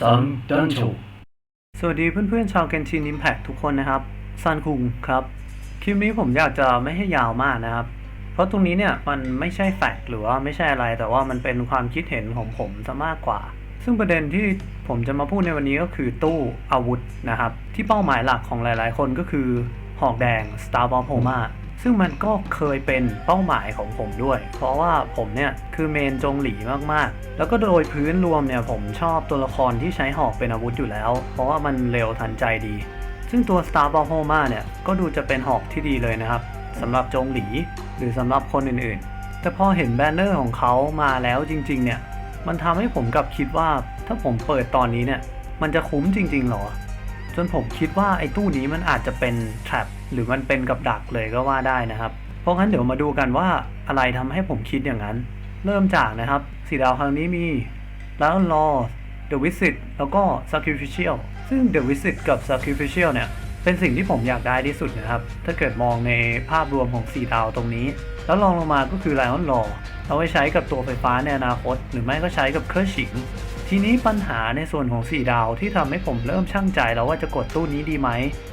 ซังดันโชสวัสดีเพื่อนๆชาวเกนชินอิมแพคทุกคนนะครับซันคุงครับ คลิปนี้ผมอยากจะไม่ให้ยาวมากนะครับ เพราะตรงนี้เนี่ยมันไม่ใช่แฟกต์หรือว่าไม่ใช่อะไร แต่ว่ามันเป็นความคิดเห็นของผมซะมากกว่า ซึ่งประเด็นที่ผมจะมาพูดในวันนี้ก็คือตู้อาวุธนะครับ ที่เป้าหมายหลักของหลายๆ คนก็คือหอกแดง Star b o m b p o m a ซึ่งมันก็เคยเป็นเป้าหมายของผมด้วย เพราะว่าผมเนี่ยคือเมนจงหลีมากๆ แล้วก็โดยพื้นรวมเนี่ยผมชอบตัวละครที่ใช้หอกเป็นอาวุธอยู่แล้ว เพราะว่ามันเร็วทันใจดี ซึ่งตัว Star b o m b p o m a เนี่ยก็ดูจะเป็นหอกที่ดีเลยนะครับสำหรับจงหลี หรือสำหรับคนอื่นๆ แต่พอเห็นแบนเนอร์ของเขามาแล้วจริง ๆ เนี่ย มันทำให้ผมกลับคิดว่าถ้าผมเปิดตอนนี้เนี่ย มันจะคุ้มจริง ๆ หรอ จนผมคิดว่าไอ้ตู้นี้มันอาจจะเป็น trap หรือมันเป็นกับดักเลยก็ว่าได้นะครับ เพราะงั้นเดี๋ยวมาดูกันว่าอะไรทำให้ผมคิดอย่างนั้น เริ่มจากนะครับสีดาวครั้งนี้มี Lion Law The Visit แล้วก็ Sacrificial ซึ่ง The Visit กับ Sacrificial เนี่ย เป็นสิ่งที่ผมอยากได้ที่สุดนะครับ ถ้าเกิดมองในภาพรวมของ 4 ดาวตรงนี้ แล้วลองลงมาก็คือ Lion Law เอาไว้ใช้กับตัวไฟฟ้าในอนาคต หรือไม่ก็ใช้กับเครื่องฉิง ทีนี้ปัญหาในส่วนของ 4 ดาวที่ทำให้ผมเริ่มช่างใจแล้วว่าจะกดตู้นี้ดีไหม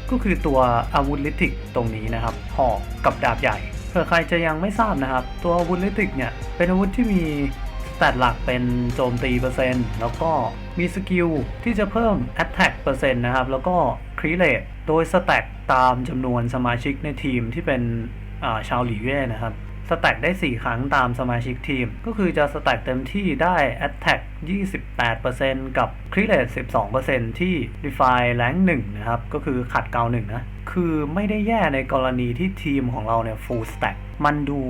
ก็คือตัวอาวุธลิติกตรงนี้นะครับ หอกกับดาบใหญ่เผื่อใครจะยังไม่ทราบนะครับ ตัวอาวุธลิติกเนี่ย เป็นอาวุธที่มีสแตทหลักเป็นโจมตีเปอร์เซ็นต์แล้วก็มีสกิลที่จะเพิ่ม Attack เปอร์เซ็นต์นะครับ แล้วก็ครีเลตโดยสแต็กตามจำนวนสมาชิกในทีมที่เป็นชาวหลีเย่นะครับ สแต็กได้ 4 ครั้งตามสมาชิกทีม ก็คือจะสแต็กเต็มที่ได้ Attack 28%กับ Crit Rate 12%ที่ Defy Rank 1 นะครับ ก็คือขัดเกา1นะ คือไม่ได้แย่ในกรณีที่ทีมของเราเนี่ย Full Stack มันดู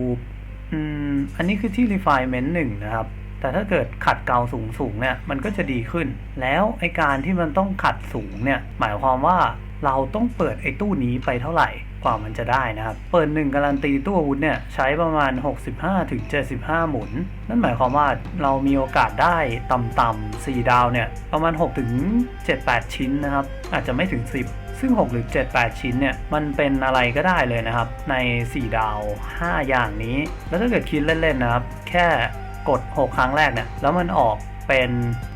อืมอันนี้คือที่ Refinement 1 นะครับ แต่ถ้าเกิดขัดเกาสูงสูงเนี่ย มันก็จะดีขึ้น แล้วไอการที่มันต้องขัดสูงเนี่ย หมายความว่าเราต้องเปิดไอตู้นี้ไปเท่าไหร่ กว่ามันจะได้นะครับ เปิด 1 การันตีตู้อาวุธเนี่ยใช้ประมาณ 65-75 หมุน นั่นหมายความว่าเรามีโอกาสได้ต่ำๆ4 ดาวเนี่ยประมาณ 6-7-8 ชิ้นนะครับ อาจจะไม่ถึง 10ซึ่ง 6 หรือ 7-8 ชิ้นเนี่ย มันเป็นอะไรก็ได้เลยนะครับ ใน 4 ดาว 5 อย่างนี้ แล้วถ้าเกิดคิดเล่น ๆ นะครับ แค่กด 6 ครั้งแรกเนี่ย แล้วมันออกเป็น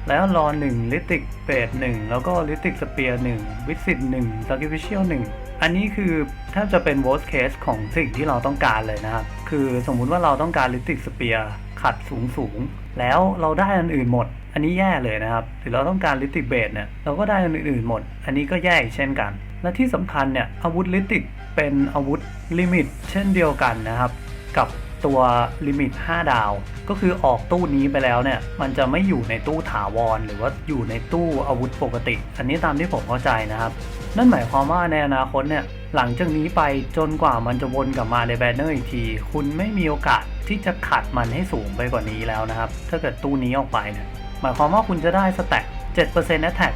แล้วรอ1ลิติกเบด1แล้วก็ลิติกสเปียร์1วิสิต1 sacrificial 1 อันนี้คือแทบจะเป็น worst case ของสิ่งที่เราต้องการเลยนะครับ คือสมมุติว่าเราต้องการลิติกสเปียร์ขัดสูงสูง แล้วเราได้อันอื่นหมด อันนี้แย่เลยนะครับหรือเราต้องการลิติกเบดเนี่ยเราก็ได้อันอื่นหมด อันนี้ก็แย่อีกเช่นกัน และที่สำคัญเนี่ยอาวุธลิติกเป็นอาวุธลิมิตเช่นเดียวกันนะครับ กับ ตัวลิมิต 5 ดาว ก็คือออกตู้นี้ไปแล้วเนี่ย มันจะไม่อยู่ในตู้ถาวร หรือว่าอยู่ในตู้อาวุธปกติ อันนี้ตามที่ผมเข้าใจนะครับ นั่นหมายความว่าในอนาคตเนี่ย หลังจากนี้ไปจนกว่ามันจะวนกลับมาในแบนเนอร์อีกที คุณไม่มีโอกาสที่จะขัดมันให้สูงไปกว่านี้แล้วนะครับ ถ้าเกิดตู้นี้ออกไปเนี่ย หมายความว่าคุณจะได้สแต็ก7% attack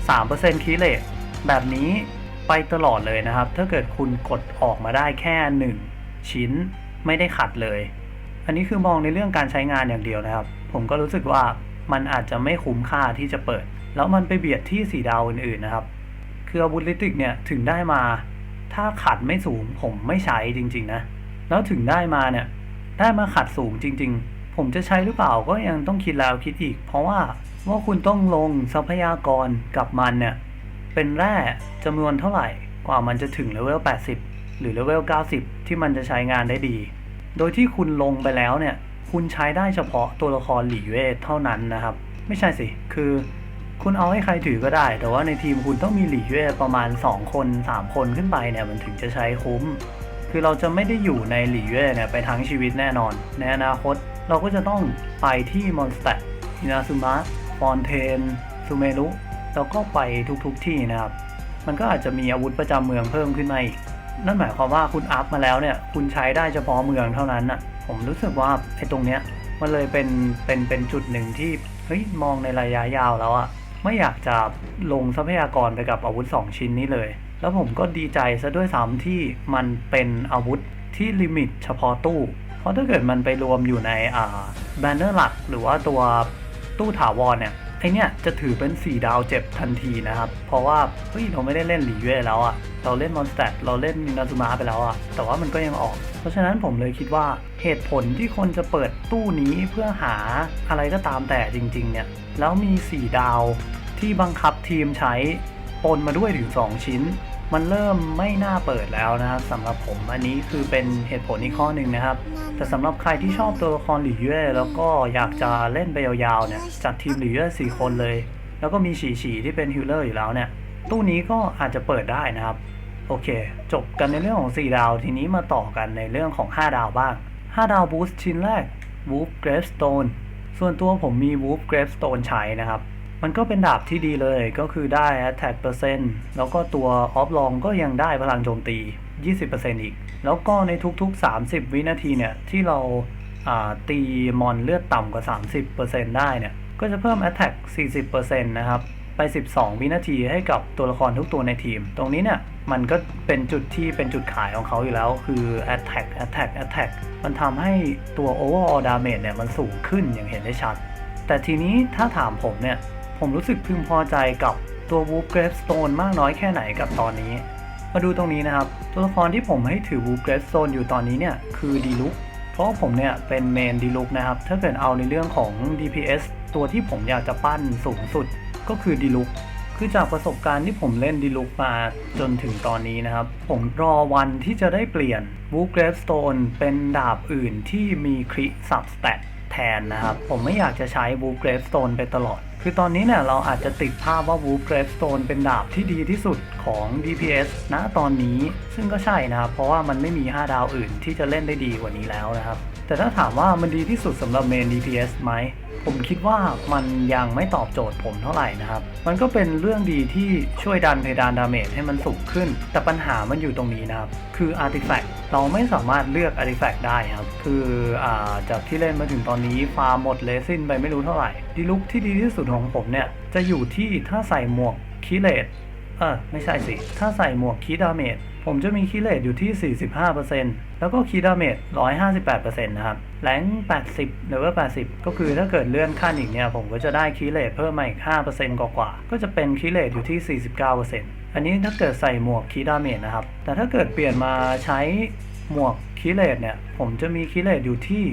3%คีเลตแบบนี้ไปตลอดเลยนะครับ ถ้าเกิดคุณกดออกมาได้แค่ 1 ชิ้น ไม่ได้ขัดเลย อันนี้คือมองในเรื่องการใช้งานอย่างเดียวนะครับ ผมก็รู้สึกว่ามันอาจจะไม่คุ้มค่าที่จะเปิด แล้วมันไปเบียดที่สีดาวอื่นๆนะครับ คืออาวุธลิติกเนี่ยถึงได้มา ถ้าขัดไม่สูงผมไม่ใช้จริง ๆ นะ แล้วถึงได้มาเนี่ย ได้มาขัดสูงจริง ๆ ผมจะใช้หรือเปล่าก็ยังต้องคิดแล้วคิดอีก เพราะว่าว่าคุณต้องลงทรัพยากรกับมันเนี่ยเป็นแร่จำนวนเท่าไหร่กว่ามันจะถึงเลเวล80 หรือเลเวล 90 ที่มันจะใช้งานได้ดี โดยที่คุณลงไปแล้วเนี่ย คุณใช้ได้เฉพาะตัวละครหลีเวทเท่านั้นนะครับ ไม่ใช่สิ คือคุณเอาให้ใครถือก็ได้ แต่ว่าในทีมคุณต้องมีหลีเวทประมาณ 2 คน 3 คนขึ้นไปเนี่ยมันถึงจะใช้คุ้ม คือเราจะไม่ได้อยู่ในหลีเวทเนี่ยไปทั้งชีวิตแน่นอน ในอนาคตเราก็จะต้องไปที่มอนสเตอร์อินาซุมะฟอนเทนซูเมรุแล้วก็ไปทุกๆที่นะครับ มันก็อาจจะมีอาวุธประจำเมืองเพิ่มขึ้นมาอีก นั่นหมายความว่าคุณอัพมาแล้วเนี่ย คุณใช้ได้เฉพาะเมืองเท่านั้นน่ะ ผมรู้สึกว่าไอ้ตรงเนี้ยมันเลยเป็นเป็นเป็นจุดหนึ่งที่เฮ้ยมองในระยะยาวแล้วอะไม่อยากจะลงทรัพยากรไปกับอาวุธ 2 ชิ้นนี้เลย แล้วผมก็ดีใจซะด้วยซ้ำที่มันเป็นอาวุธที่ลิมิตเฉพาะตู้ เพราะถ้าเกิดมันไปรวมอยู่ในอ่าแบนเนอร์หลักหรือว่าตัวตู้ถาวรเนี่ย ไอเนี่ยจะถือเป็น 4 ดาวเจ็บทันทีนะครับ เพราะว่าเฮ้ยเราไม่ได้เล่นหลีเย่แล้วอะเราเล่นมอนสเตอร์เราเล่นนินาซูมาไปแล้วอะแต่ว่ามันก็ยังออก เพราะฉะนั้นผมเลยคิดว่าเหตุผลที่คนจะเปิดตู้นี้เพื่อหาอะไรก็ตามแต่จริง ๆ เนี่ย แล้วมี 4 ดาวทที่บังคับทีมใช้ปนมาด้วยถึง 2 ชิ้น มันเริ่มไม่น่าเปิดแล้วนะครับสำหรับผมอันนี้คือเป็นเหตุผลอีกข้อหนึ่งนะครับ แต่สำหรับใครที่ชอบตัวละครหลีเย่แล้วก็อยากจะเล่นไปยาวๆเนี่ยจัดทีมหลีเย่สี่คนเลย แล้วก็มีฉี่ฉี่ที่เป็นฮิลเลอร์อยู่แล้วเนี่ย ตู้นี้ก็อาจจะเปิดได้นะครับ โอเค จบกันในเรื่องของ 4 ดาวทีนี้มาต่อกันในเรื่องของ 5 ดาวบ้าง 5 ดาวบูสต์ชิ้นแรก Wolf Gravestone ส่วนตัวผมมี Wolf Gravestone ใช้นะครับ มันก็เป็นดาบที่ดีเลยก็คือได้ attack percent แล้วก็ตัว off long ก็ยังได้พลังโจมตี 20%อีก แล้วก็ในทุกๆ 30 วินาทีเนี่ย ที่เราาตีมอนเลือดต่ำกว่า 30%ได้เนี่ย ก็จะเพิ่ม attack 40%นะครับ ไป 12 วินาทีให้กับตัวละครทุกตัวในทีม ตรงนี้เนี่ย มันก็เป็นจุดที่เป็นจุดขายของเขาอยู่แล้ว คือ attack attack attack มันทำให้ตัว overall damage เนี่ย มันสูงขึ้นอย่างเห็นได้ชัด แต่ทีนี้ถ้าถามผมเนี่ย ผมรู้สึกพึงพอใจกับตัว Wolf Gravestone มากน้อยแค่ไหนกับตอนนี้ มาดูตรงนี้นะครับ ตัวละครที่ผมให้ถือ Wolf Gravestone อยู่ตอนนี้เนี่ยคือดีลุกเพราะผมเนี่ยเป็นเมนดีลุกนะครับ ถ้าเกิดเอาในเรื่องของ DPS ตัวที่ผมอยากจะปั้นสูงสุดก็คือดีลุกคือจากประสบการณ์ที่ผมเล่นดีลุกมาจนถึงตอนนี้นะครับ ผมรอวันที่จะได้เปลี่ยน Wolf Gravestone เป็นดาบอื่นที่มีคริสับสแตทแทนนะครับ ผมไม่อยากจะใช้ Wolf Gravestone ไปตลอด คือตอนนี้เนี่ยเราอาจจะติดภาพว่า Wolf Gravestone เป็นดาบที่ดีที่สุดของ DPS ณตอนนี้ ซึ่งก็ใช่นะครับ เพราะว่ามันไม่มี 5 ดาวอื่นที่จะเล่นได้ดีกว่านี้แล้วนะครับ แต่ถ้าถามว่ามันดีที่สุดสำหรับเมน DPS ไหม ผมคิดว่ามันยังไม่ตอบโจทย์ผมเท่าไหร่นะครับ มันก็เป็นเรื่องดีที่ช่วยดันเพดานดาเมจให้มันสูงขึ้น แต่ปัญหามันอยู่ตรงนี้นะครับ คืออาร์ติแฟกต์ เราไม่สามารถเลือกอาร์ติแฟกต์ได้ครับ คืออ่าจากที่เล่นมาถึงตอนนี้ฟาร์มหมดเลซินไปไม่รู้เท่าไหร่ ดีลุกที่ดีที่สุดของผมเนี่ย จะอยู่ที่ถ้าใส่หมวกคิเลตเออไม่ใช่สิ ถ้าใส่หมวกคีดาเมจผมจะมีคีเลตอยู่ที่ 45%แล้วก็คีดาเมจ158%นะครับแรง80 หรือว่า 80 ก็คือถ้าเกิดเลื่อนขั้นอีกเนี่ย ผมก็จะได้คีเลตเพิ่มมาอีก 5%กว่าๆก็จะเป็นคีเลตอยู่ที่ 49% อันนี้ถ้าเกิดใส่หมวกคีดาเมจนะครับ แต่ถ้าเกิดเปลี่ยนมาใช้หมวกคีเลตเนี่ย ผมจะมีคีเลตอยู่ที่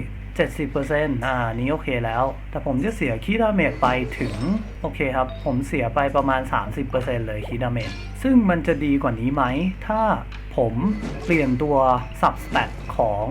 70%อ่า นี้โอเคแล้ว แต่ผมจะเสียคีดาเมจไปถึง โอเคครับ ผมเสียไปประมาณ 30%เลยคีดาเมจ ซึ่งมันจะดีกว่านี้ไหม ถ้าผมเปลี่ยนตัวสับสแตทของ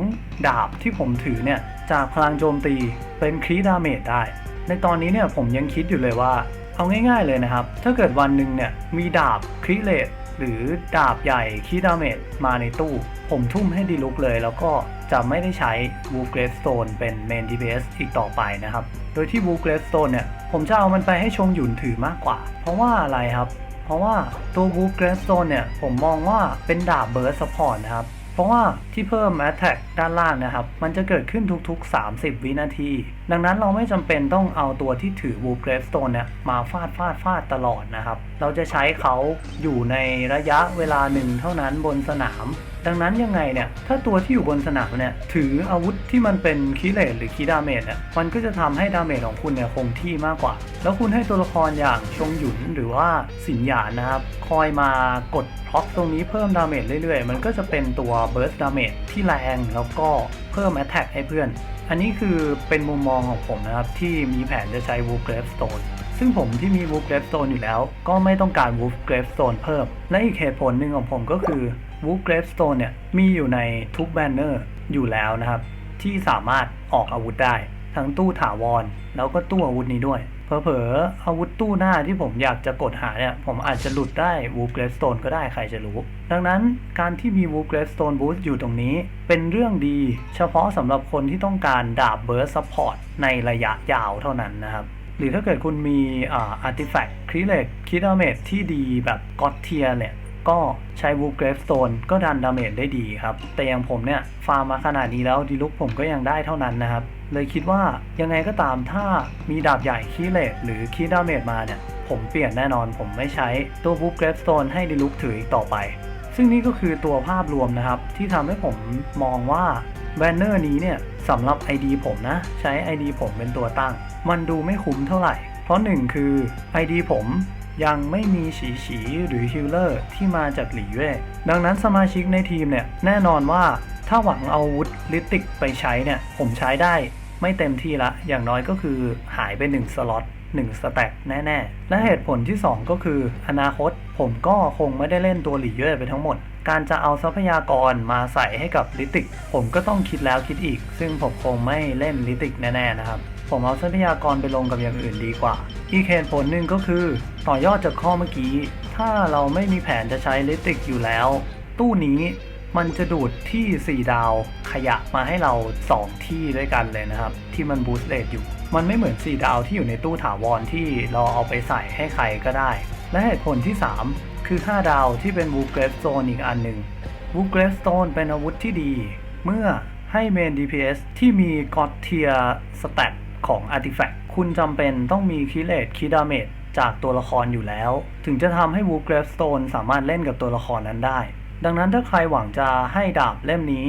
ดาบที่ผมถือเนี่ย จากพลังโจมตีเป็นคีดาเมจได้ ในตอนนี้เนี่ยผมยังคิดอยู่เลยว่า เอาง่ายๆเลยนะครับ ถ้าเกิดวันหนึ่งเนี่ยมีดาบคริเลตหรือดาบใหญ่คีดาเมจมาในตู้ ผมทุ่มให้ดีลุกเลย แล้วก็จะไม่ได้ใช้ w o o f Gravestone เป็น Main DPS อีกต่อไปนะครับ โดยที่ w o o f Gravestone เนี่ย ผมจะเอามันไปให้ชงหยุนถือมากกว่า เพราะว่าอะไรครับ เพราะว่าตัว w o o f Gravestone เนี่ย ผมมองว่าเป็นดาบ Burst Support นะครับ ราะว่าที่เพิ่ม Attack ด้านล่างนะครับ มันจะเกิดขึ้นทุกๆ 30 วินาที ดังนั้นเราไม่จำเป็นต้องเอาตัวที่ถือ w o o f Gravestone เนี่ยมาฟาดฟาดฟาดตลอดนะครับ เราจะใช้เขาอยู่ในระยะเวลาหนึ่งเท่านั้นบนสนาม ดังนั้นยังไงเนี่ย ถ้าตัวที่อยู่บนสนามเนี่ย ถืออาวุธที่มันเป็นคีเลตหรือคีดาเมจเนี่ยมันก็จะทำให้ดาเมจของคุณเนี่ยคงที่มากกว่า แล้วคุณให้ตัวละครอย่างชงหยุนหรือว่าสินหยานนะครับ คอยมากดพล็อกตรงนี้เพิ่มดาเมจเรื่อยๆ มันก็จะเป็นตัวเบิร์สดาเมจที่แรงแล้วก็เพิ่มแอตแทกให้เพื่อน อันนี้คือเป็นมุมมองของผมนะครับที่มีแผนจะใช้ Wolf Gravestone ซึ่งผมที่มี Wolf Gravestone อยู่แล้ว ก็ไม่ต้องการ Wolf Gravestone เพิ่ม และอีกเหตุผลหนึ่งของผมก็คือ Wolf Gravestone เนี่ยมีอยู่ในทุกแบนเนอร์อยู่แล้วนะครับ ที่สามารถออกอาวุธได้ ทั้งตู้ถาวร แล้วก็ตู้อาวุธนี้ด้วยเผลอๆอาวุธตู้หน้าที่ผมอยากจะกดหาเนี่ย ผมอาจจะหลุดได้ Wolf Gravestone ก็ได้ใครจะรู้ ดังนั้นการที่มี Wolf Gravestone Boost อยู่ตรงนี้ เป็นเรื่องดี เฉพาะสำหรับคนที่ต้องการดาบ Burst Support ในระยะยาวเท่านั้นนะครับ หรือถ้าเกิดคุณมีอ่าอาร์ติแฟกต์คริเลตคิดาเมจที่ดีแบบก็อตเทียเนี่ย ก็ใช้ Wolf Gravestone ก็ดันดาเมจได้ดีครับ แต่อย่างผมเนี่ย ฟาร์มมาขนาดนี้แล้วดีลุกผมก็ยังได้เท่านั้นนะครับ เลยคิดว่ายังไงก็ตามถ้ามีดาบใหญ่คีเลตหรือคีดาเมจมาเนี่ย ผมเปลี่ยนแน่นอนผมไม่ใช้ตัว Wolf Gravestone ให้ดีลุกถืออีกต่อไปซึ่งนี่ก็คือตัวภาพรวมนะครับ ที่ทำให้ผมมองว่า แบนเนอร์นี้เนี่ยสำหรับ ID ผมนะ ใช้ ID ผมเป็นตัวตั้ง มันดูไม่คุ้มเท่าไหร่ เพราะหนึ่งคือ ID ผมยังไม่มีฉีฉีหรือฮิลเลอร์ที่มาจากหลีเว่ดังนั้นสมาชิกในทีมเนี่ย แน่นอนว่าถ้าหวังเอาอาวุธลิติกไปใช้เนี่ย ผมใช้ได้ไม่เต็มที่ละ อย่างน้อยก็คือหายไป 1 สล็อต 1 สแต็กแน่ ๆ และเหตุผลที่ 2 ก็คือ อนาคตผมก็คงไม่ได้เล่นตัวหลีเย่ไปทั้งหมด การจะเอาทรัพยากรมาใส่ให้กับลิติก ผมก็ต้องคิดแล้วคิดอีก ซึ่งผมคงไม่เล่นลิติกแน่ ๆ นะครับ ผมเอาทรัพยากรไปลงกับอย่างอื่นดีกว่า อีกเหตุผลหนึ่งก็คือ ต่อยอดจากข้อเมื่อกี้ ถ้าเราไม่มีแผนจะใช้ลิติกอยู่แล้ว ตู้นี้ มันจะดูดที่ 4 ดาวขยะมาให้เรา 2 ที่ด้วยกันเลยนะครับ ที่มันบูสต์เลทอยู่ มันไม่เหมือน 4 ดาวที่อยู่ในตู้ถาวรที่เราเอาไปใส่ให้ใครก็ได้ และเหตุผลที่ 3 คือ 5 ดาวที่เป็นวูเกรฟโซนอีกอันหนึ่งวูเกรฟโซนเป็นอาวุธที่ดี เมื่อให้เมน DPS ที่มีกอตเทียสแตทของอาร์ติแฟกต์คุณจำเป็นต้องมีคิเลตคิดาเมจจากตัวละครอยู่แล้ว ถึงจะทำให้วูเกรฟโซนสามารถเล่นกับตัวละครนั้นได้ ดังนั้นถ้าใครหวังจะให้ดาบเล่มนี้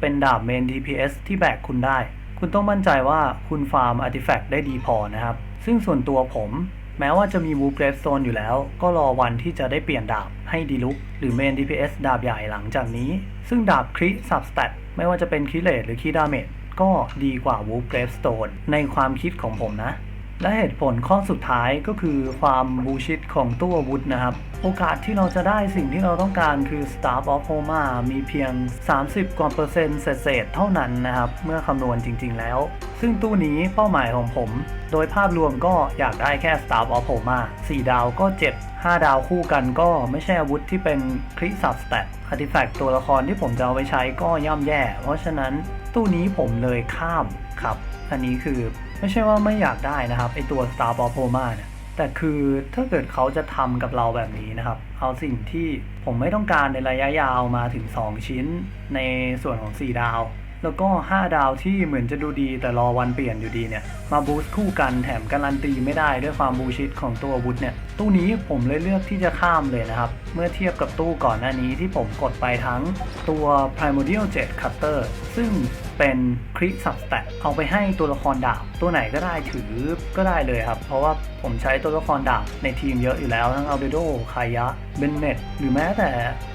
เป็นดาบเมน DPS ที่แบกคุณได้ คุณต้องมั่นใจว่าคุณฟาร์มอาร์ติแฟกต์ได้ดีพอนะครับ ซึ่งส่วนตัวผมแม้ว่าจะมีวูฟเกรฟโซนอยู่แล้ว ก็รอวันที่จะได้เปลี่ยนดาบให้ดีลุกหรือเมน DPS ดาบใหญ่หลังจากนี้ ซึ่งดาบคริสับสแตทไม่ว่าจะเป็นคริเลตหรือคีดาเมจก็ดีกว่าวูฟเกรฟโซนในความคิดของผมนะ และเหตุผลข้อสุดท้ายก็คือความบูชิดของตู้อาวุธนะครับ โอกาสที่เราจะได้สิ่งที่เราต้องการคือ Star of Homa มีเพียง 30 กว่าเปอร์เซ็นต์เศษเท่านั้นนะครับ เมื่อคำนวณจริง ๆ แล้ว ซึ่งตู้นี้เป้าหมายของผม โดยภาพรวมก็อยากได้แค่ Star of Homa 4 ดาวก็เจ็บ5ดาวคู่กันก็ไม่ใช่อาวุธที่เป็นคริสับสแตทอาร์ติแฟกต์ตัวละครที่ผมจะเอาไปใช้ก็ย่ำแย่ เพราะฉะนั้นตู้นี้ผมเลยข้ามครับ อันนี้คือ ไม่ใช่ว่าไม่อยากได้นะครับไอตัว Star of Homa เนี่ยแต่คือถ้าเกิดเขาจะทำกับเราแบบนี้นะครับ เอาสิ่งที่ผมไม่ต้องการในระยะยาวมาถึง 2 ชิ้นในส่วนของ 4 ดาว แล้วก็ 5 ดาวที่เหมือนจะดูดีแต่รอวันเปลี่ยนอยู่ดีเนี่ย มาบูสต์คู่กันแถมการันตีไม่ได้ด้วยความบูชิดของตัววุธเนี่ย ตู้นี้ผมเลยเลือกที่จะข้ามเลยนะครับ เมื่อเทียบกับตู้ก่อนหน้านี้ที่ผมกดไปทั้งตัว Primordial Jet Cutter ซึ่ง เป็นคริสับสแตทเอาไปให้ตัวละครดาบตัวไหนก็ได้ถือก็ได้เลยครับ เพราะว่าผมใช้ตัวละครดาบในทีมเยอะอยู่แล้วทั้งอัลเดโดคายะเบนเนตหรือแม้แต่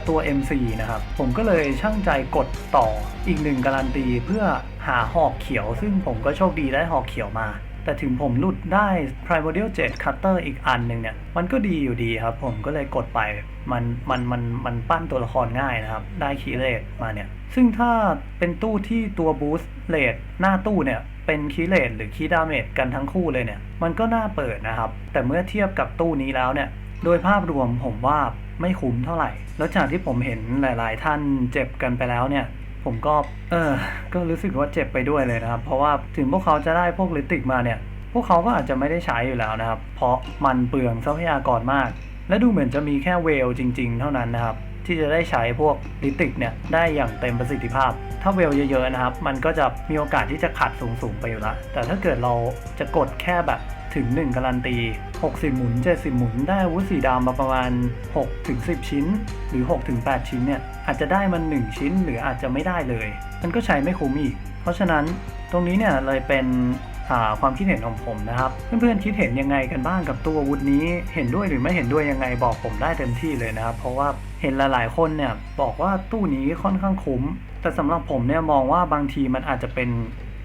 ตัว MC นะครับ ผมก็เลยช่างใจกดต่ออีกหนึ่งการันตีเพื่อหาหอกเขียว ซึ่งผมก็โชคดีได้หอกเขียวมา แต่ถึงผมหลุดได้ Primordial Jet Cutter อีกอันหนึ่งเนี่ย มันก็ดีอยู่ดีครับ ผมก็เลยกดไป มัน มัน มัน มันปั้นตัวละครง่ายนะครับ ได้คีเลตมาเนี่ย ซึ่งถ้าเป็นตู้ที่ตัวบูสต์เลทหน้าตู้เนี่ยเป็นคีเลตหรือคีดาเมจกันทั้งคู่เลยเนี่ย มันก็น่าเปิดนะครับ แต่เมื่อเทียบกับตู้นี้แล้วเนี่ย โดยภาพรวมผมว่าไม่คุ้มเท่าไหร่ แล้วจากที่ผมเห็นหลาย ๆ ท่านเจ็บกันไปแล้วเนี่ย ผมก็เออก็รู้สึกว่าเจ็บไปด้วยเลยนะครับ เพราะว่าถึงพวกเขาจะได้พวกลิติกมาเนี่ย พวกเขาก็อาจจะไม่ได้ใช้อยู่แล้วนะครับ เพราะมันเปลืองทรัพยากรมาก และดูเหมือนจะมีแค่เวลจริง ๆ เท่านั้นนะครับที่จะได้ใช้พวกลิติกเนี่ยได้อย่างเต็มประสิทธิภาพ ถ้าเวลเยอะๆนะครับ มันก็จะมีโอกาสที่จะขัดสูงๆไปอยู่ละแต่ถ้าเกิดเราจะกดแค่แบบ ถึง 1 การันตี 60 หมุน 70 หมุน ได้อาวุธสีดำมาประมาณ 6 ถึง 10 ชิ้น หรือ 6 ถึง 8 ชิ้นเนี่ย อาจจะได้มัน 1 ชิ้นหรืออาจจะไม่ได้เลย มันก็ใช้ไม่คุ้มอีก เพราะฉะนั้นตรงนี้เนี่ยเลยเป็นความคิดเห็นของผมนะครับ เพื่อนๆคิดเห็นยังไงกันบ้างกับตัววุธนี้ เห็นด้วยหรือไม่เห็นด้วยยังไงบอกผมได้เต็มที่เลยนะครับ เพราะว่าเห็นหลายๆคนเนี่ยบอกว่าตู้นี้ค่อนข้างคุ้ม แต่สำหรับผมเนี่ยมองว่าบางทีมันอาจจะเป็น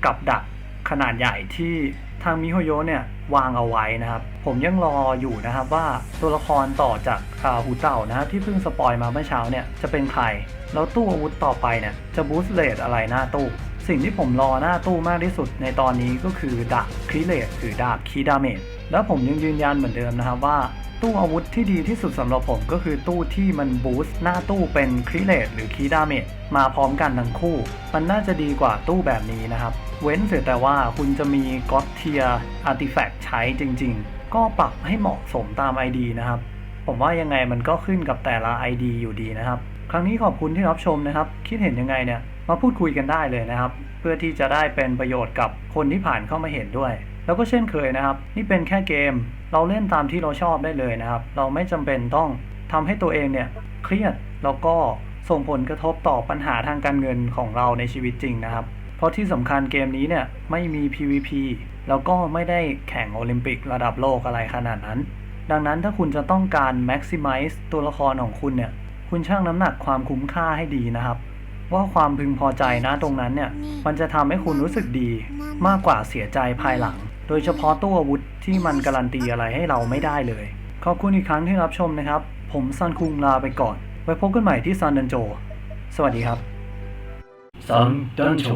กับดักขนาดใหญ่ที่ทางมิโฮโยเนี่ย วางเอาไว้นะครับ ผมยังรออยู่นะครับว่าตัวละครต่อจากอ่าหูเต่านะครับที่เพิ่งสปอยมาเมื่อเช้าเนี่ยจะเป็นใคร แล้วตู้อาวุธต่อไปเนี่ยจะบูสต์เลทอะไรหน้าตู้ สิ่งที่ผมรอหน้าตู้มากที่สุดในตอนนี้ก็คือดาบคริเลตหรือดาบคีดาเมจแล้วผมยังยืนยันเหมือนเดิมนะครับว่าตู้อาวุธที่ดีที่สุดสำหรับผมก็คือตู้ที่มันบูสต์หน้าตู้เป็นคริเลตหรือคีดาเมจมาพร้อมกันทั้งคู่ มันน่าจะดีกว่าตู้แบบนี้นะครับ เว้นเสียแต่ว่าคุณจะมีก็อตเทียอาร์ติแฟกต์ใช้จริง ๆ ก็ปรับให้เหมาะสมตาม ID นะครับ ผมว่ายังไงมันก็ขึ้นกับแต่ละ ID อยู่ดีนะครับ ครั้งนี้ขอบคุณที่รับชมนะครับ คิดเห็นยังไงเนี่ย มาพูดคุยกันได้เลยนะครับ เพื่อที่จะได้เป็นประโยชน์กับคนที่ผ่านเข้ามาเห็นด้วย แล้วก็เช่นเคยนะครับ นี่เป็นแค่เกม เราเล่นตามที่เราชอบได้เลยนะครับ เราไม่จำเป็นต้องทำให้ตัวเองเนี่ยเครียดแล้วก็ส่งผลกระทบต่อปัญหาทางการเงินของเราในชีวิตจริงนะครับ ราะที่สำคัญเกมนี้เนี่ยไม่มี PVP แล้วก็ไม่ได้แข่งโอลิมปิกระดับโลกอะไรขนาดนั้น ดังนั้นถ้าคุณจะต้องการ maximize ตัวละครของคุณเนี่ย คุณชั่งน้ำหนักความคุ้มค่าให้ดีนะครับ ว่าความพึงพอใจนะตรงนั้นเนี่ย มันจะทำให้คุณรู้สึกดีมากกว่าเสียใจภายหลัง โดยเฉพาะตู้อาวุธที่มันการันตีอะไรให้เราไม่ได้เลย ขอบคุณอีกครั้งที่รับชมนะครับ ผมซันคุงลาไปก่อน ไว้พบกันใหม่ที่ซันเดนโจ สวัสดีครับซันเดนโจ